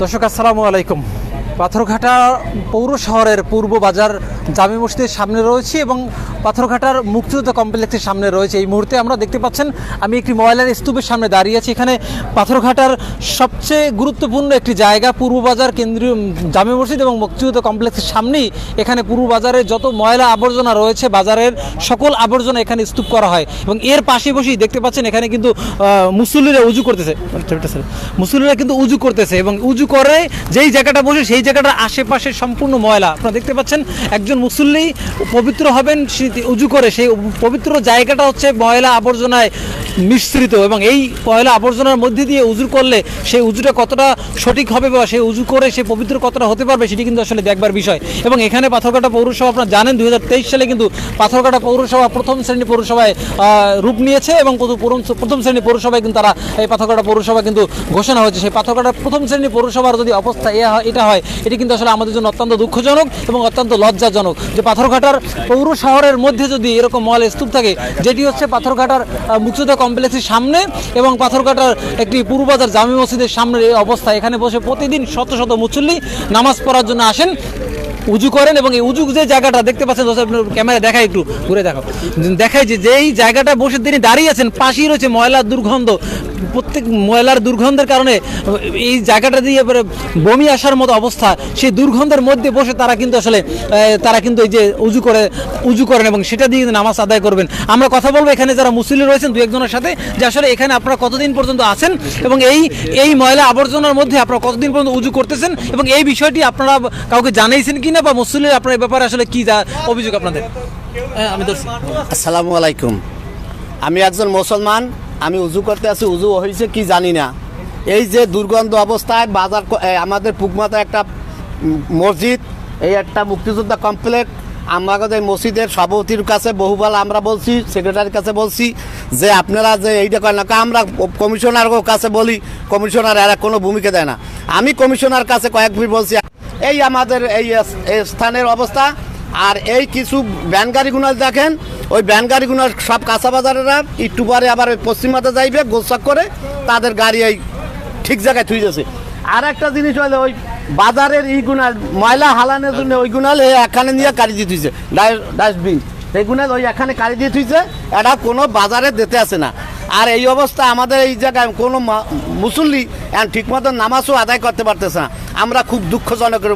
দর্শক আসসালামু আলাইকুম। পাথরঘাটা পৌর শহরের পূর্ব বাজার জামি মসজিদের সামনে রয়েছি এবং পাথরঘাটার মুক্তিযুদ্ধ কমপ্লেক্সের সামনে রয়েছে। এই মুহূর্তে আমরা দেখতে পাচ্ছেন, আমি একটি ময়লার স্তূপের সামনে দাঁড়িয়ে আছি। এখানে পাথরঘাটার সবচেয়ে গুরুত্বপূর্ণ একটি জায়গা, পূর্ব বাজার, কেন্দ্রীয় জামে মসজিদ এবং মুক্তিযুদ্ধ কমপ্লেক্সের সামনেই এখানে পূর্ব বাজারে যত ময়লা আবর্জনা রয়েছে, বাজারের সকল আবর্জনা এখানে স্তূপ করা হয় এবং এর পাশে বসেই দেখতে পাচ্ছেন এখানে কিন্তু মুসল্লিরা উজু করতেছে। মুসল্লিরা কিন্তু উজু করতেছে এবং উজু করে যেই জায়গাটা বসে সেই জায়গাটার আশেপাশে সম্পূর্ণ ময়লা। আপনারা দেখতে পাচ্ছেন, একজন মুসল্লি পবিত্র হবেন সে উজু করে, সেই পবিত্র জায়গাটা হচ্ছে ময়লা আবর্জনায় মিশ্রিত এবং এই ময়লা আবর্জনার মধ্যে দিয়ে উজু করলে সেই উজুটা কতটা সঠিক হবে বা সেই উজু করে সে পবিত্র কতটা হতে পারবে সেটি কিন্তু আসলে দেখবার বিষয়। এবং এখানে পাথরঘাটা পৌরসভা, আপনারা জানেন দু হাজার তেইশ সালে কিন্তু পাথরঘাটা পৌরসভা প্রথম শ্রেণি পৌরসভায় রূপ নিয়েছে এবং প্রথম শ্রেণি পৌরসভায় কিন্তু তারা এই পাথরঘাটা পৌরসভা কিন্তু ঘোষণা হয়েছে। সেই পাথরঘাটা প্রথম শ্রেণি পৌরসভার যদি অবস্থা এটা হয়, এটি কিন্তু আসলে আমাদের জন্য অত্যন্ত দুঃখজনক এবং অত্যন্ত লজ্জাজনক যে পাথরঘাটার পৌর শহরের মধ্যে যদি এরকম মল স্তূপ থাকে, যেটি হচ্ছে পাথরঘাটার মুক্তিযোদ্ধা কমপ্লেক্সের সামনে এবং পাথরঘাটার একটি পূর্ববাজার জামি মসজিদের সামনের এই অবস্থা। এখানে বসে প্রতিদিন শত শত মুসল্লি নামাজ পড়ার জন্য আসেন, উজু করেন এবং এই উজু যে জায়গাটা দেখতে পাচ্ছেন ক্যামেরা দেখায় একটু, ঘুরে দেখো দেখায় যে যেই জায়গাটা বসে তিনি দাঁড়িয়ে আছেন, পাশেই রয়েছে ময়লার দুর্গন্ধ প্রত্যেক ময়লার দুর্গন্ধের কারণে এই জায়গাটা দিয়ে এবারে বমি আসার মতো অবস্থা সেই দুর্গন্ধের মধ্যে বসে তারা কিন্তু আসলে তারা কিন্তু এই যে উজু করে উজু করেন এবং সেটা দিয়ে নামাজ আদায় করবেন। আমরা কথা বলব এখানে যারা মুসলিম রয়েছেন দু একজনের সাথে যে আসলে এখানে আপনারা কতদিন পর্যন্ত আছেন এবং এই এই ময়লা আবর্জনার মধ্যে আপনারা কতদিন পর্যন্ত উজু করতেছেন এবং এই বিষয়টি আপনারা কাউকে জানাইছেন কিনা বা মুসলিম আপনার ব্যাপারে আসলে কি যা অভিযোগ আপনাদের? হ্যাঁ, আমি আসসালামু আলাইকুম। আমি একজন মুসলমান আমি উজু করতে আছি, উজু হয়েছে কি জানি না। এই যে দুর্গন্ধ অবস্থায় বাজার আমাদের পুকমাতা একটা মসজিদ, এই একটা মুক্তিযোদ্ধা কমপ্লেক্স আমাদের মসজিদের সভাপতির কাছে বহুবার আমরা বলছি সেক্রেটারির কাছে বলছি যে আপনারা যে এইটা করেন না আমরা কমিশনার কাছে বলি কমিশনার এরা কোনো ভূমিকা দেয় না। আমি কমিশনার কাছে কয়েকবার বলছি, এই আমাদের এই স্থানের অবস্থা আর এই কিছু ভ্যান গাড়িগুলো দেখেন, ওই ভ্যান গাড়িগুলো সব কাঁচা বাজারেরা একটু পরে আবার ওই পশ্চিমাতে যাইবে গোসাক করে তাদের গাড়ি এই ঠিক জায়গায় থুই যাচ্ছে। আর একটা জিনিস হলে ওই বাজারের ইগুনাল ময়লা হালানোর জন্য ওই গুনাল এখানে নিয়ে কারি দিয়ে থুইছে। ডাস্টবিন। সেই গুনাল ওই এখানে কারি দিয়ে থুইছে এটা কোনো বাজারে দিতে আসে না। আর এই অবস্থা আমাদের এই জায়গায় কোনো মুসল্লি এখন ঠিকমতো নামাজও আদায় করতে পারতেছে না। আমরা খুব দুঃখজনকের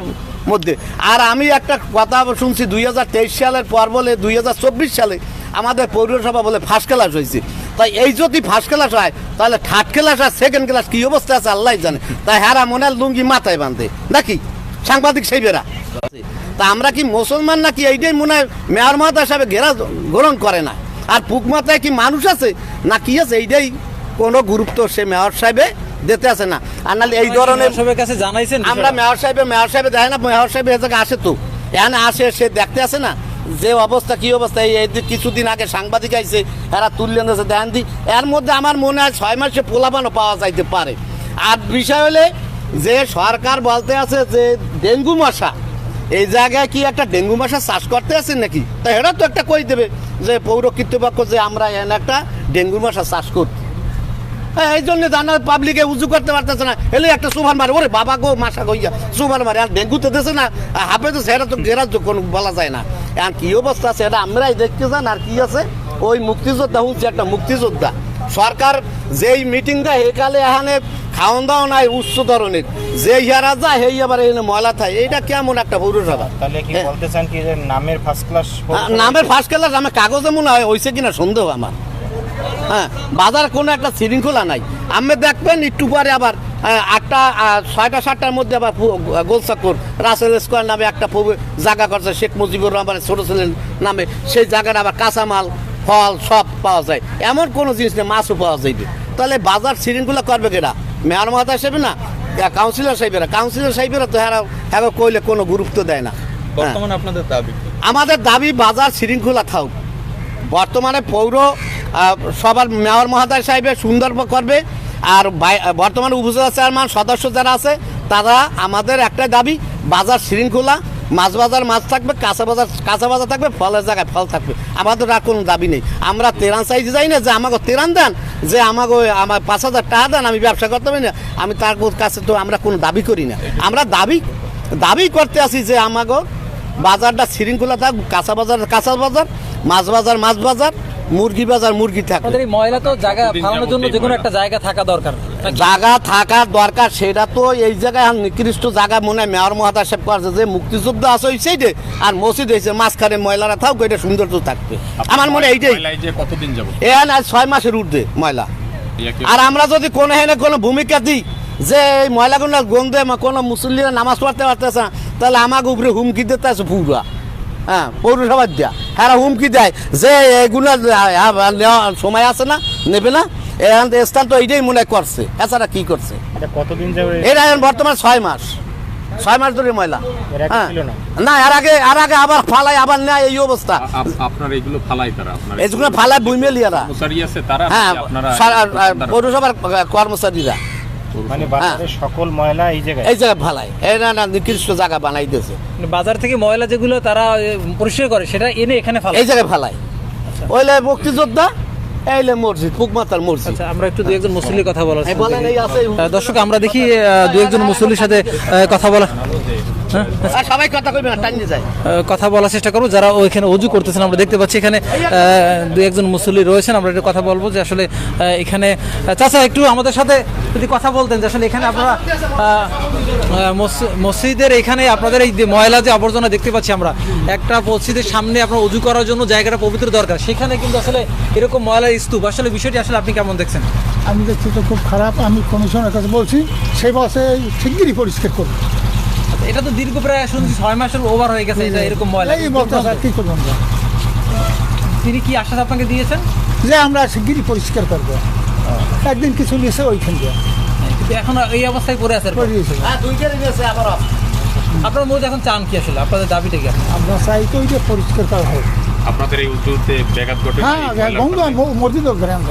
মধ্যে। আর আমি একটা কথা শুনছি, দুই হাজার তেইশ সালের পর বলে, দুই হাজার চব্বিশ সালে আমাদের পৌরসভা বলে ফার্স্ট ক্লাস হয়েছে। তাই এই যদি ফার্স্ট ক্লাস হয়, তাহলে থার্ড ক্লাস আর সেকেন্ড ক্লাস কি অবস্থা আছে আল্লাহ জানে। তাই হ্যারা মনে লুঙ্গি মাথায় বাঁধে। নাকি? সাংবাদিক সেই বেরা তা আমরা কি মুসলমান নাকি এইটাই মনে হয় মেয়র মাতা হিসাবে ঘেরা গ্রহণ করে না? আর পুক মাথায় কি মানুষ আছে? না কি আছে? এইটাই কোনো গুরুত্ব সে মেয়র সাহেবে দিতে আছে না। আর নাহলে এই ধরনের সবের কাছে জানাইছেন আমরা মেয়র সাহেবে মেয়র সাহেবে দেখে না মেয়র সাহেব এ জায়গায় আসে তো। এখানে আসে সে দেখতে আসে না যে অবস্থা কি অবস্থা? এই কিছুদিন আগে সাংবাদিক আইছে এরা তুললেন আছে দেখেন দি। এর মধ্যে আমার মনে হয় ছয় মাসে পোলাপানও পাওয়া যাইতে পারে। আর বিষয় হলে যে সরকার বলতে আছে যে ডেঙ্গু মশা এই জায়গায় কি একটা ডেঙ্গু মশা চাষ করতে আছেন নাকি? তা এরা তো একটা কই দেবে যে পৌর কর্তৃপক্ষ যে আমরা একটা ডেঙ্গু মশা চাষ করছি হ্যাঁ, এই জন্য জানা পাবলিকে উজু করতে পারতেছে না। এলে একটা সুভান মারে ওরে বাবা গো মাসা গইয়া সুভান মারে আর ডেঙ্গু তো দেশে না হাফে তো সেটা তো গেরাজ কোনো বলা যায় না। আর কি অবস্থা এটা আমরাই দেখতে যান আর কি আছে? ওই মুক্তিযোদ্ধা হচ্ছে একটা মুক্তিযোদ্ধা। সরকার যেই মিটিং দেয় একালে এখানে খাওয়ান দাওয়া নাই উচ্চ ধরনের। যে ইয়ারা যায় সেই আবার এখানে ময়লা থাকে এটা কেমন একটা পৌরসভা? তাহলে কি হ্যাঁ। বলতে চান কি নামের ফার্স্ট ক্লাস নামের ফার্স্ট ক্লাস আমার কাগজে মনে হয় হয়েছে কিনা সন্দেহ আমার। হ্যাঁ বাজার কোনো একটা শৃঙ্খলা নাই। আমি দেখবেন একটু পরে আবার আটটা ছয়টা সাতটার মধ্যে আবার গোলচাকর রাসেল স্কোয়ার নামে একটা জায়গা করছে শেখ মুজিবুর রহমানের ছোটো ছেলের নামে। সেই জায়গাটা আবার কাঁচামাল ফল সব পাওয়া যায়। এমন কোনো জিনিস নেই মাছও পাওয়া যাইবে। তাহলে বাজার শৃঙ্খলা করবে কেটা মেয়র মাথা হিসেবে না? কাউন্সিলর সাহেবেরা। কাউন্সিলর সাহেবেরা তো হ্যাঁ হ্যাঁ কইলে কোনো গুরুত্ব দেয় না। বর্তমানে আপনাদের দাবি আমাদের দাবি বাজার শৃঙ্খলা থাক বর্তমানে পৌর সবার মেয়র মহাদয় সাহেবের সুন্দর করবে। আর বর্তমানে উপজেলা চেয়ারম্যান সদস্য যারা আছে, তারা আমাদের একটা দাবি, বাজার শৃঙ্খলা। মাছ বাজার মাছ থাকবে, কাঁচা বাজার কাঁচা বাজার থাকবে, ফলের জায়গায় ফল থাকবে। আমাদের আর কোনো দাবি নেই। আমরা তেরান চাইতে যাই না, যে আমাকে তেরান দেন, যে আমাকে আমার পাঁচ হাজার টাকা দেন, আমি ব্যবসা করতে পারি না। আমি তার কাছে তো আমরা কোনো দাবি করি না। আমরা দাবি দাবি করতে আসি যে আমাকে বাজারটা শৃঙ্খলা থাক, কাঁচা বাজার কাঁচা বাজার, মাছ বাজার মাছ বাজার। মুরগি বাজার মুরগি থাকে এই ময়লা তো জায়গা ফালানোর জন্য যে কোনো একটা জায়গা থাকা দরকার। জায়গা থাকার দরকার সেটা তো এই জায়গায় আর নিকৃষ্ট জায়গা মনে হয়। মেয়র মহাদা সাহেব করছে যে মুক্তিযুদ্ধ আছে ওই সাইডে আর মসজিদ হয়েছে মাঝখানে ময়লারা থাক এটা সৌন্দর্য থাকবে। আমার মনে হয় এইটাই। কতদিন যাব এ না ছয় মাসের ঊর্ধ্বে ময়লা। আর আমরা যদি কোনো হেনে কোনো ভূমিকা দিই যে এই ময়লাগুলো গন্ধে কোনো মুসল্লিরা নামাজ পড়তে পারতেছে না তাহলে আমাকে উপরে হুমকি দিতে আছে পুরা হ্যাঁ পৌরসভার দেয়া। হ্যাঁ হুমকি দেয়? যে এগুলো নেওয়ার সময় আছে না নেবে না স্থান তো এইটাই মনে করছে। এছাড়া কি করছে? এটা কতদিন এখন বর্তমান ছয় মাস। ছয় মাস ধরে ময়লা। হ্যাঁ। না? না এর আগে আর আগে আবার ফালাই আবার নেয় এই অবস্থা। আপনার এগুলো ফালাই তারা? আপনার এগুলো ফালাই বুইমেলিয়ারা হ্যাঁ নাকি আপনারা সার- আর- আর পৌরসভার কর্মচারীরা। মানে বাজারের সকল ময়লা এই জায়গায়? এই জায়গায় ফালাই। এই না না নিকৃষ্ট জায়গা বানাই দিয়েছে। মানে বাজার থেকে ময়লা যেগুলো তারা পরিষ্কার করে সেটা এনে এখানে এই জায়গায় ফালাই। ওইলে মুক্তিযোদ্ধা এইলে মসজিদ পুকমাতার মসজিদ। আচ্ছা আমরা একটু দু একজন মুসল্লির কথা বলার আছে দর্শক আমরা দেখি আহ, দু একজন মুসল্লির সাথে কথা বলা হ্যাঁ সবাই কথা কইবে না যায়। কথা বলার চেষ্টা করব। যারা ওইখানে অজু করতেছেন আমরা দেখতে পাচ্ছি এখানে দু একজন মুসল্লি রয়েছেন। আমরা একটু কথা বলব যে আসলে এখানে চাচা একটু আমাদের সাথে যদি কথা বলতেন যে আসলে এখানে আপনারা মসজিদের এখানে আপনাদের এই যে ময়লা যে আবর্জনা দেখতে পাচ্ছি আমরা একটা মসজিদের সামনে আপনার অজু করার জন্য জায়গাটা পবিত্র দরকার। সেখানে কিন্তু আসলে এরকম ময়লার স্তূপ। আসলে বিষয়টি আসলে আপনি কেমন দেখছেন? আমি দেখছি তো খুব খারাপ। আমি কমিশনের কাছে বলছি সেই বসে শিগগিরই পরিষ্কার করব এটা তো দীর্ঘ প্রায় শুনছি ছয় মাসের ওভার হয়ে গেছে এটা এরকম ময়লা এই কি করব আমরা? তিনি কি আশ্বাস আপনাকে দিয়েছেন? যে আমরা শিগগিরই পরিষ্কার করব। একদিন কিছু নিয়েছে ওইখান দিয়ে। কিন্তু এখন এই অবস্থায় পড়ে আছে হ্যাঁ আপনার মধ্যে এখন চান কি আসলে? আপনাদের দাবিটা কি আছে? আমরা চাই তো ওই যে পরিষ্কার করা হোক। আপনাদের এই উদ্যোগতে ব্যাঘাত ঘটে হ্যাঁ গঙ্গ মসজিদ গ্রাম।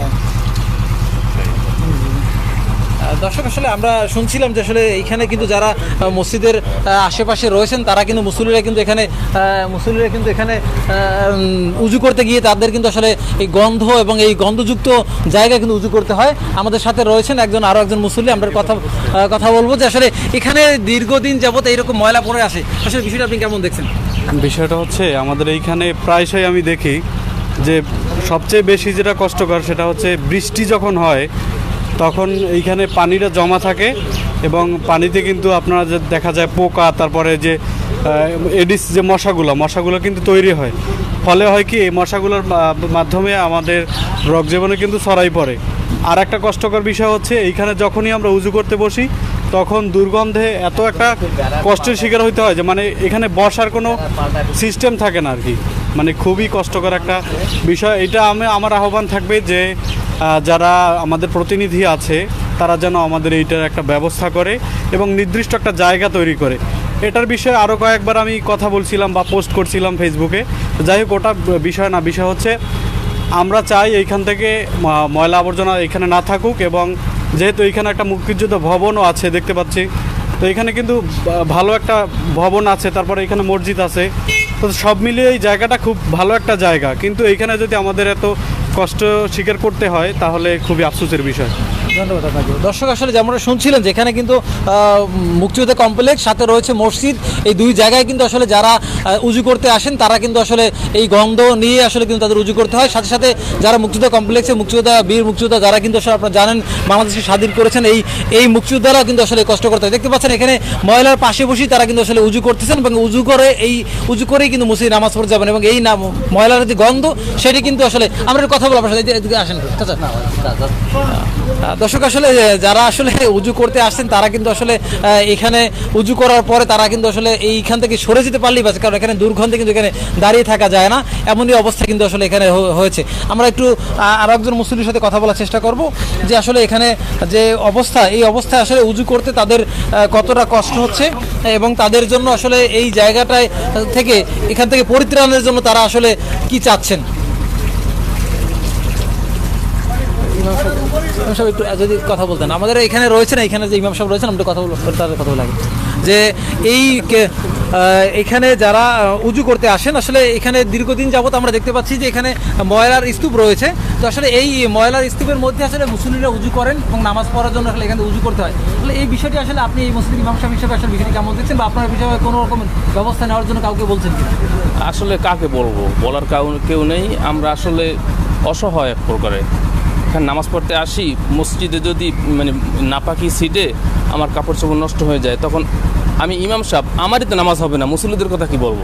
দর্শক, আসলে আমরা শুনছিলাম যে আসলে এইখানে কিন্তু যারা মসজিদের আশেপাশে রয়েছেন, তারা কিন্তু মুসলিরা কিন্তু এখানে মুসলিরা কিন্তু এখানে উজু করতে গিয়ে তাদের কিন্তু আসলে এই গন্ধ এবং এই গন্ধযুক্ত জায়গায় কিন্তু উজু করতে হয়। আমাদের সাথে রয়েছেন একজন আরও একজন মুসল্লি। আমরা কথা কথা বলব যে আসলে এখানে দীর্ঘদিন যাবত এইরকম ময়লা পড়ে আসে আসলে বিষয়টা আপনি কেমন দেখছেন? বিষয়টা হচ্ছে, আমাদের এইখানে প্রায়শই আমি দেখি যে সবচেয়ে বেশি যেটা কষ্টকর সেটা হচ্ছে বৃষ্টি যখন হয় তখন এইখানে পানিটা জমা থাকে এবং পানিতে কিন্তু আপনারা যে দেখা যায় পোকা, তারপরে যে এডিস যে মশাগুলো মশাগুলো কিন্তু তৈরি হয়। ফলে হয় কি, এই মশাগুলোর মাধ্যমে আমাদের রোগ জীবনে কিন্তু ছড়াই পড়ে। আর একটা কষ্টকর বিষয় হচ্ছে, এইখানে যখনই আমরা উজু করতে বসি, তখন দুর্গন্ধে এত একটা কষ্টের শিকার হইতে হয় যে মানে এখানে বসার কোনো সিস্টেম থাকে না আর কি। মানে খুবই কষ্টকর একটা বিষয়। এটা আমি, আমার আহ্বান থাকবে যে যারা আমাদের প্রতিনিধি আছে, তারা যেন আমাদের এইটার একটা ব্যবস্থা করে এবং নির্দিষ্ট একটা জায়গা তৈরি করে। এটার বিষয়ে আরও কয়েকবার আমি কথা বলছিলাম বা পোস্ট করছিলাম ফেসবুকে যাই হোক, ওটা বিষয় না, বিষয় হচ্ছে, আমরা চাই এইখান থেকে ময়লা আবর্জনা এখানে না থাকুক এবং যেহেতু এখানে একটা মুক্তিযুদ্ধ ভবনও আছে, দেখতে পাচ্ছি তো এখানে কিন্তু ভালো একটা ভবন আছে, তারপরে এখানে মসজিদ আছে। তো সব মিলিয়ে এই জায়গাটা খুব ভালো একটা জায়গা। কিন্তু এখানে যদি আমাদের এত কষ্ট স্বীকার করতে হয়, তাহলে খুবই আফসোসের বিষয়। ধন্যবাদ আপনাকে। দর্শক আসলে যেমন শুনছিলেন যেখানে কিন্তু মুক্তিযোদ্ধা কমপ্লেক্স সাথে রয়েছে মসজিদ। এই দুই জায়গায় কিন্তু আসলে যারা উজু করতে আসেন তারা কিন্তু আসলে এই গন্ধ নিয়ে আসলে কিন্তু তাদের উজু করতে হয়। সাথে সাথে যারা মুক্তিযোদ্ধা কমপ্লেক্সে মুক্তিযোদ্ধা বীর মুক্তিযোদ্ধা যারা কিন্তু আসলে আপনারা জানেন বাংলাদেশে স্বাধীন করেছেন এই এই মুক্তিযোদ্ধারাও কিন্তু আসলে কষ্ট করতে হয়। দেখতে পাচ্ছেন এখানে ময়লার পাশে বসেই তারা কিন্তু আসলে উজু করতেছেন এবং উজু করে এই উজু করেই কিন্তু মসজিদ নামাজ পড়ে যাবেন এবং এই নাম ময়লার যে গন্ধ সেটি কিন্তু আসলে আমরা কথা বলব আপনার সাথে এদিকে- এদিকে আসেন। একটু। দর্শক আসলে যারা আসলে উজু করতে আসছেন, তারা কিন্তু আসলে এখানে উজু করার পরে তারা কিন্তু আসলে এইখান থেকে সরে যেতে পারলেই বাঁচে, কারণ এখানে দুর্গন্ধে কিন্তু এখানে দাঁড়িয়ে থাকা যায় না। এমনই অবস্থা কিন্তু আসলে এখানে হয়েছে। আমরা একটু আরও একজন মুসলিমের সাথে কথা বলার চেষ্টা করব, যে আসলে এখানে যে অবস্থা, এই অবস্থায় আসলে উজু করতে তাদের কতটা কষ্ট হচ্ছে, এবং তাদের জন্য আসলে এই জায়গাটায় থেকে, এখান থেকে পরিত্রাণের জন্য তারা আসলে কি চাচ্ছেন? ইমাম সাহেব ইমাম সাহেব একটু যদি কথা বলতেন। আমাদের এখানে রয়েছেন এখানে যে ইমাম সাহেব রয়েছেন, আমরা কথা বলব, তাদের কথা বলে আগে। যে এই এখানে যারা উজু করতে আসেন, আসলে এখানে দীর্ঘদিন যাবৎ আমরা দেখতে পাচ্ছি যে এখানে ময়লার স্তূপ রয়েছে। তো আসলে এই ময়লার স্তূপের মধ্যে আসলে মুসলিমরা উজু করেন এবং নামাজ পড়ার জন্য আসলে এখানে উজু করতে হয়। আসলে এই বিষয়টি আসলে আপনি এই মুসলিম ইমাম সাহেব হিসেবে আসলে বিষয়টি কেমন দেখছেন বা আপনার বিষয়ে কোনো রকম ব্যবস্থা নেওয়ার জন্য কাউকে বলছেন আসলে কাকে বলব? বলার কেউ নেই। আমরা আসলে অসহায় এক প্রকারে। এখানে নামাজ পড়তে আসি, মসজিদে যদি মানে নাপাকি সিটে আমার কাপড় চোপড় নষ্ট হয়ে যায়, তখন আমি ইমাম সাহেব, আমারই তো নামাজ হবে না মুসলিমদের কথা কি বলব?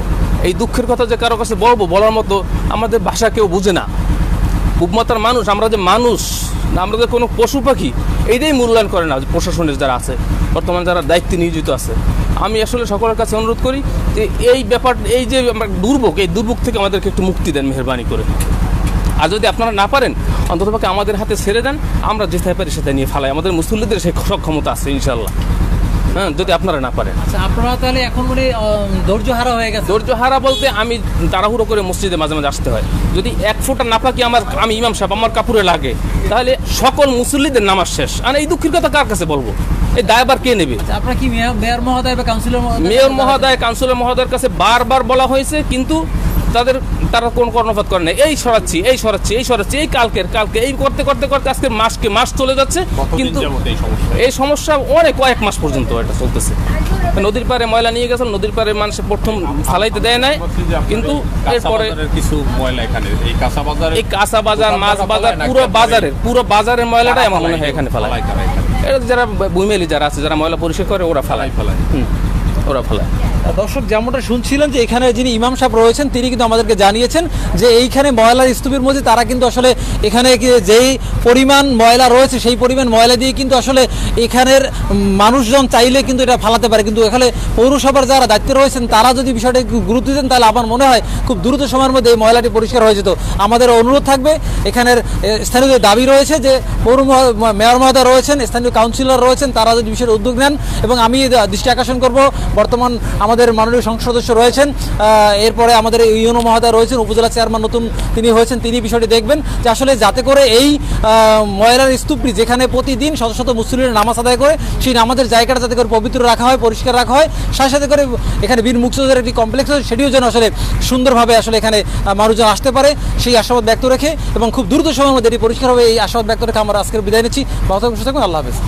এই দুঃখের কথা যে কারও কাছে বলব, বলার মতো আমাদের ভাষা কেউ বুঝে না। উপমাতার মানুষ, আমরা যে মানুষ আমরা যে কোনো পশু পাখি এইটাই মূল্যায়ন করে না প্রশাসনের যারা আছে, বর্তমানে যারা দায়িত্বে নিয়োজিত আছে। আমি আসলে সকলের কাছে অনুরোধ করি যে এই ব্যাপার, এই যে আমরা দুর্ভোগ, এই দুর্ভোগ থেকে আমাদেরকে একটু মুক্তি দেন, মেহরবানি করে। আর যদি আপনারা না পারেন অন্ততপক্ষে আমাদের হাতে ছেড়ে দেন আমরা যেতে পারি সেটা নিয়ে ফালাই। আমাদের মুসল্লিদের সেই সক্ষমতা আছে ইনশাল্লাহ হ্যাঁ যদি আপনারা না পারেন। আচ্ছা আপনারা তাহলে এখন মানে ধৈর্য হারা হয়ে গেছে ধৈর্য হারা বলতে আমি তাড়াহুড়ো করে মসজিদে মাঝে মাঝে আসতে হয়। যদি এক ফোঁটা নাপাকি আমার আমি ইমাম সাহেব আমার কাপড়ে লাগে তাহলে সকল মুসল্লিদের নামাজ শেষ। আর এই দুঃখের কথা কার কাছে বলব? এই দায়বার কে নেবে? আচ্ছা, আপনারা কি মেয়র মহোদয় বা কাউন্সিলর মেয়র মহোদয় কাউন্সিলর মহোদয়ের কাছে বারবার বলা হয়েছে কিন্তু তাদের তারা কোন কর্ণপাত করে না এই সরাচ্ছি এই সরাচ্ছি এই সরাচ্ছি এই কালকের কালকে এই করতে করতে করতে আজকে মাসকে মাস চলে যাচ্ছে। কিন্তু এই সমস্যা? অনেক কয়েক মাস পর্যন্ত এটা চলতেছে। নদীর পাড়ে ময়লা নিয়ে গেছে নদীর পাড়ে মানুষ প্রথম ফালাইতে দেয় নাই। কিন্তু এরপরে কিছু ময়লা এখানে এই কাঁচা বাজারে এই কাঁচা বাজার মাছ বাজার পুরো বাজারের পুরো বাজারের ময়লাটাই আমার মনে হয় এখানে ফেলায় এটা যারা বুইমেলি যারা আছে যারা ময়লা পরিষ্কার করে ওরা ফেলায় ফেলায়। ওরা ফেলায় দর্শক, যেমনটা শুনছিলেন যে এখানে যিনি ইমাম সাহেব রয়েছেন, তিনি কিন্তু আমাদেরকে জানিয়েছেন যে এইখানে ময়লার স্তূপের মধ্যে তারা কিন্তু আসলে এখানে যেই পরিমাণ ময়লা রয়েছে, সেই পরিমাণ ময়লা দিয়ে কিন্তু আসলে এখানের মানুষজন চাইলে কিন্তু এটা ফালাতে পারে। কিন্তু এখানে পৌরসভার যারা দায়িত্বে রয়েছেন, তারা যদি বিষয়টা গুরুত্ব দেন, তাহলে আমার মনে হয় খুব দ্রুত সময়ের মধ্যে এই ময়লাটি পরিষ্কার হয়ে যেত। আমাদের অনুরোধ থাকবে, এখানের স্থানীয় দাবি রয়েছে যে পৌর মেয়র মহোদয় রয়েছেন, স্থানীয় কাউন্সিলর রয়েছেন, তারা যদি বিষয়ের উদ্যোগ নেন। এবং আমি দৃষ্টি আকর্ষণ করব বর্তমান আমাদের মাননীয় সংসদ সদস্য রয়েছেন এরপরে আমাদের ইউনো মহোদয় রয়েছেন, উপজেলা চেয়ারম্যান নতুন তিনি হয়েছেন, তিনি বিষয়টি দেখবেন যে আসলে যাতে করে এই ময়লার স্তূপটি যেখানে প্রতিদিন শত শত মুসলিমের নামাজ আদায় করে, সেই নামাজের জায়গাটা যাতে করে পবিত্র রাখা হয়, পরিষ্কার রাখা হয়, সাথে সাথে করে এখানে বীর মুক্তিযোদ্ধার একটি কমপ্লেক্স আছে, সেটিও যেন আসলে সুন্দরভাবে আসলে এখানে মানুষজন আসতে পারে, সেই আশাবাদ ব্যক্ত রেখে এবং খুব দ্রুত সময়ের মধ্যে এটি পরিষ্কার হবে এই আশাবাদ ব্যক্ত রেখে আমরা আজকের বিদায় নিচ্ছি। ভালো থাকুন, সুস্থ থাকুন, আল্লাহ হাফেজ।